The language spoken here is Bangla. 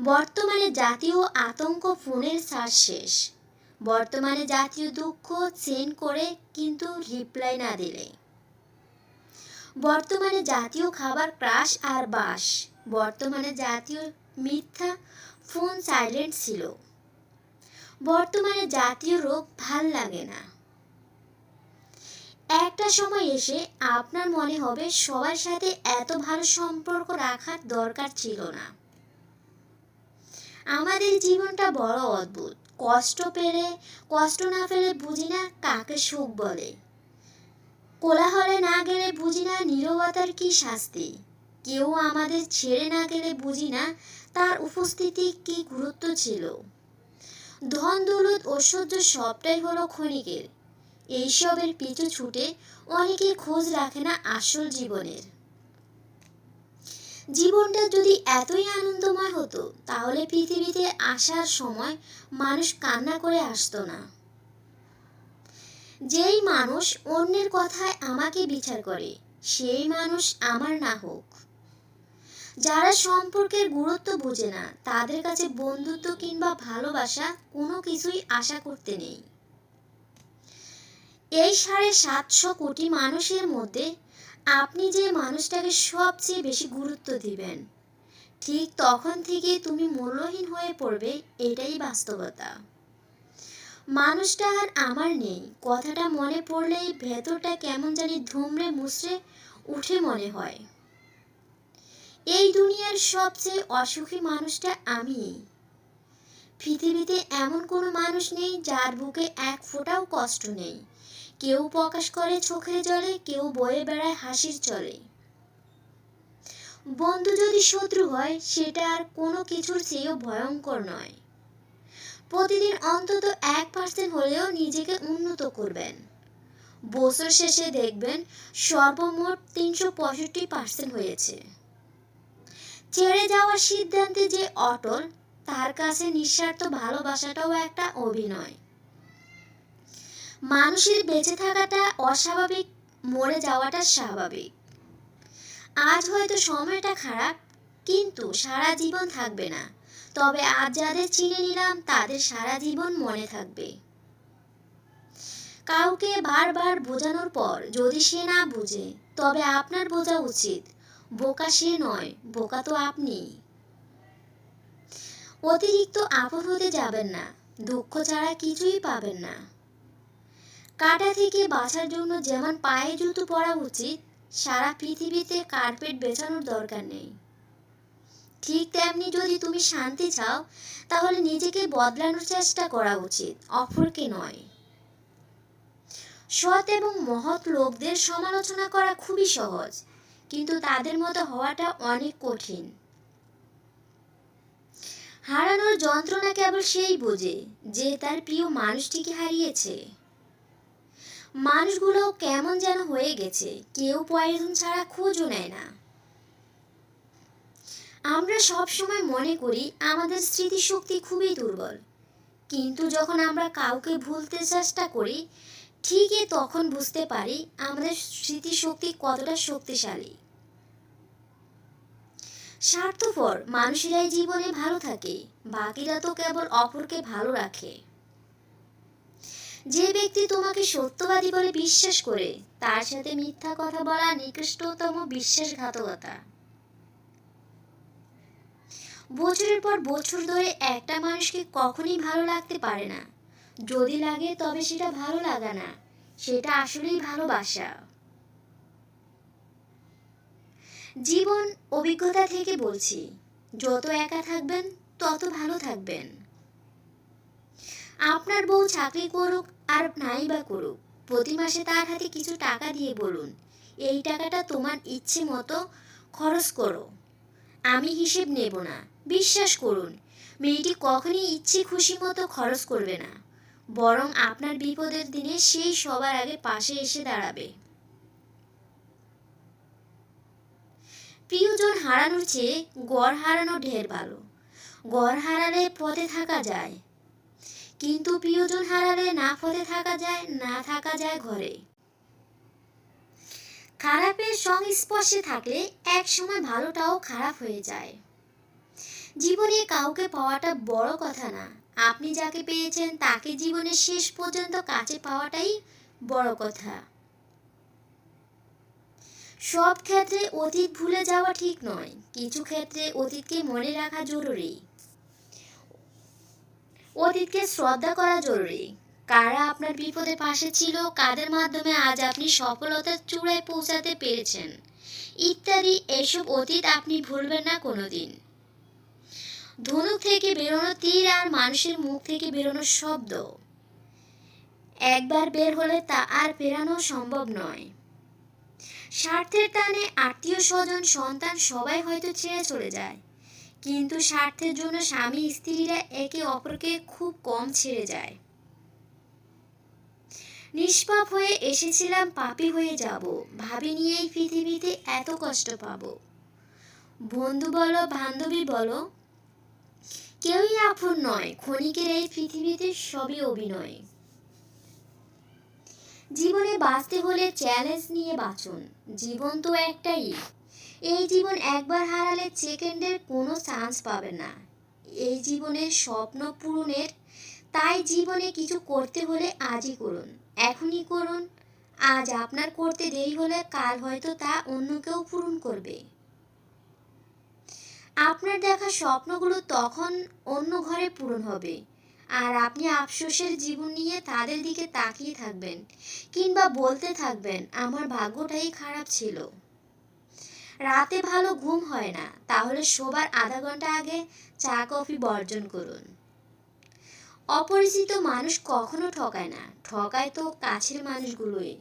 বর্তমানে জাতীয় আতঙ্ক ফোনের সার্চ শেষ। বর্তমানে জাতীয় দুঃখ সেন্ড করে কিন্তু রিপ্লাই না দিলে। বর্তমানে জাতীয় খাবার ক্রাশ আর বাস। বর্তমানে জাতীয় মিথ্যা ফোন সাইলেন্ট ছিল। বর্তমানে জাতীয় রোগ ভালো লাগে না। একটা সময় এসে আপনার মনে হবে সবার সাথে এত ভালো সম্পর্ক রাখার দরকার ছিল না। আমাদের জীবনটা বড় অদ্ভুত। কষ্ট পেলে, কষ্ট না পেলে বুঝি না কাকে সুখ বলে। কোলাহলে না গেলে বুঝি না নীরবতার কি শাস্তি। কেউ আমাদের ছেড়ে না গেলে বুঝি না তার উপস্থিতি কি গুরুত্ব ছিল। ধন, দৌলত, ঐশ্বর্য সবটাই হলো ক্ষণিকের। এইসবের পিছু ছুটে অনেকে খোঁজ রাখে না আসল জীবনের। জীবনটা যদি এতই আনন্দময় হতো, তাহলে পৃথিবীতে আসার সময় মানুষ কান্না করে আসতো না। যেই মানুষ অন্যের কথায় আমাকে বিচার করে, সেই মানুষ আমার না হোক। যারা সম্পর্কের গুরুত্ব বোঝে না, তাদের কাছে বন্ধুত্ব কিংবা ভালোবাসা কোনো কিছুই আশা করতে নেই। এই সাড়ে সাতশো কোটি মানুষের মধ্যে আপনি যে মানুষটাকে সবচেয়ে বেশি গুরুত্ব দিবেন, ঠিক তখন থেকে তুমি মূল্যহীন হয়ে পড়বে, এটাই বাস্তবতা। মানুষটা আর আমার নেই, কথাটা মনে পড়লেই ভেতরটা কেমন জানি ধুমড়ে মুচড়ে উঠে মনে হয়। এই দুনিয়ার সবচেয়ে অসুখী মানুষটা আমি। পৃথিবীতে এমন কোনো মানুষ নেই যার বুকে এক ফোঁটাও কষ্ট নেই। কেউ প্রকাশ করে চোখের জলে, কেউ বয়ে বেড়ায় হাসির চলে। বন্ধু যদি শত্রু হয়, সেটা আর কোনো কিছুর চেয়েও ভয়ঙ্কর নয়। প্রতিদিন অন্তত এক পার্সেন্ট হলেও নিজেকে উন্নত করবেন। বছর শেষে দেখবেন সর্বমোট তিনশো পঁয়ষট্টি পার্সেন্ট হয়েছে। ছেড়ে যাওয়ার সিদ্ধান্তে যে অটল, তার কাছে নিঃস্বার্থ ভালোবাসাটাও একটা অভিনয়। মানুষের বেঁচে থাকাটা অস্বাভাবিক, মরে যাওয়াটা স্বাভাবিক। আজ হয়তো সময়টা খারাপ, কিন্তু সারা জীবন থাকবে না। তবে আজ যাদের চিনে নিলাম, তাদের সারা জীবন মনে থাকবে। কাউকে বারবার বোঝানোর পর যদি সে না বুঝে, তবে আপনার বোঝা উচিত, বোকা সে নয়, বোকা তো আপনি। অতিরিক্ত আপদ হতে যাবেন না, দুঃখ ছাড়া কিছুই পাবেন না। কাটা থেকে বাঁচার জন্য যেমন পায়ে জুতো পরা উচিত, সারা পৃথিবীতে কার্পেট বেছানোর দরকার নেই। ঠিক তেমনি যদি তুমি শান্তি চাও, তাহলে নিজেকে বদলানোর চেষ্টা করা উচিত, অপরকে নয়। সৎ এবং মহৎ লোকদের সমালোচনা করা খুবই সহজ, কিন্তু তাদের মতো হওয়াটা অনেক কঠিন। হারানোর যন্ত্রণা কেবল সেই বোঝে যে তার প্রিয় মানুষটিকে হারিয়েছে। মানুষগুলো কেমন যেন হয়ে গেছে। কেউ প্রয়োজন ছাড়া খোঁজও নেয় না। আমরা সব সময় মনে করি আমাদের স্মৃতিশক্তি খুবই দুর্বল। কিন্তু যখন আমরা কাউকে ভুলতে চেষ্টা করি, ঠিকই তখন বুঝতে পারি আমাদের স্মৃতিশক্তি কতটা শক্তিশালী। স্বার্থপর, মানুষেরাই জীবনে ভালো থাকে, বাকিরা তো কেবল অপরকে ভালো রাখে। যে ব্যক্তি তোমাকে সত্যবাদী বলে বিশ্বাস করে, তার সাথে মিথ্যা কথা বলা নিকৃষ্টতম বিশ্বাসঘাতকতা। বছরের পর বছর ধরে একটা মানুষকে কখনই ভালো লাগতে পারে না। যদি লাগে তবে সেটা ভালো লাগা না, সেটা আসলেই ভালোবাসা। জীবন অভিজ্ঞতা থেকে বলছি, যত একা থাকবেন তত ভালো থাকবেন। আপনার বউ চাকরি করুক আর নাই বা করুক। প্রতি মাসে তার হাতে কিছু টাকা দিয়ে বলুন। এই টাকাটা তোমার ইচ্ছে মতো খরচ করো। আমি হিসেব নেব না। বিশ্বাস করুন, মেয়েটি কখনই ইচ্ছে খুশি মতো খরচ করবে না। বরং আপনার বিপদের দিনে সেই সবার আগে পাশে এসে দাঁড়াবে। প্রিয়জন হারানোর চেয়ে গড় হারানো ঢের ভালো। গড় হারালে পথে থাকা যায়। কিন্তু প্রিয়জন হারালে না পথে থাকা যায়, না থাকা যায় ঘরে। খারাপের সংস্পর্শে থাকলে এক সময় ভালোটাও খারাপ হয়ে যায়। জীবনে কাউকে পাওয়াটা বড় কথা না। আপনি যাকে পেয়েছেন, তাকে জীবনের শেষ পর্যন্ত কাছে পাওয়াটাই বড় কথা। সব ক্ষেত্রে অতীত ভুলে যাওয়া ঠিক নয়। কিছু ক্ষেত্রে অতীতকে মনে রাখা জরুরি। অতীতকে শ্রদ্ধা করা জরুরি। কারা আপনার বিপদে পাশে ছিল, কাদের মাধ্যমে আজ আপনি সফলতার চূড়ায় পৌঁছাতে পেরেছেন? ইত্যাদি, এসব অতীত আপনি ভুলবেন না কোনোদিন। ধনুক থেকে বেরোনো তীর আর মানুষের মুখ থেকে বেরোনো শব্দ। একবার বের হলে তা আর ফেরানো সম্ভব নয়। স্বার্থের টানে আত্মীয় স্বজন সন্তান সবাই হয়তো ছেড়ে চলে যায়। কিন্তু স্বার্থের জন্য স্বামী স্ত্রীরা একে অপরকে খুব কম ছেড়ে যায়। নিষ্পাপ হয়ে এসেছিলাম, পাপি হয়ে যাব। ভাবি নিয়ে এই পৃথিবীতে এত কষ্ট পাবো। বন্ধু বলো, বান্ধবী বলো, কেউই আপন নয়। ক্ষণিকের এই পৃথিবীতে সবই অভিনয়। জীবনে বাঁচতে হলে চ্যালেঞ্জ নিয়ে বাঁচুন। জীবন তো একটাই। এই জীবন একবার হারালে সেকেন্ডের কোনো চান্স পাবে না। এই জীবনের স্বপ্ন পূরণের, তাই জীবনে কিছু করতে হলে আজই করুন, এখনই করুন। আজ আপনার করতে দেরি হলে কাল হয়তো তা অন্য কেউ পূরণ করবে। আপনার দেখা স্বপ্নগুলো তখন অন্য ঘরে পূরণ হবে। আর আপনি আফসোসের জীবন নিয়ে তাদের দিকে তাকিয়ে থাকবেন, কিংবা বলতে থাকবেন, আমার ভাগ্যটাই খারাপ ছিল। রাতে ভালো ঘুম হয় না, তাহলে শোবার আধা ঘণ্টা আগে চা, কফি বর্জন করুন। অপরিচিত মানুষ কখনো ঠকায় না, ঠকায় তো কাছের মানুষগুলোই।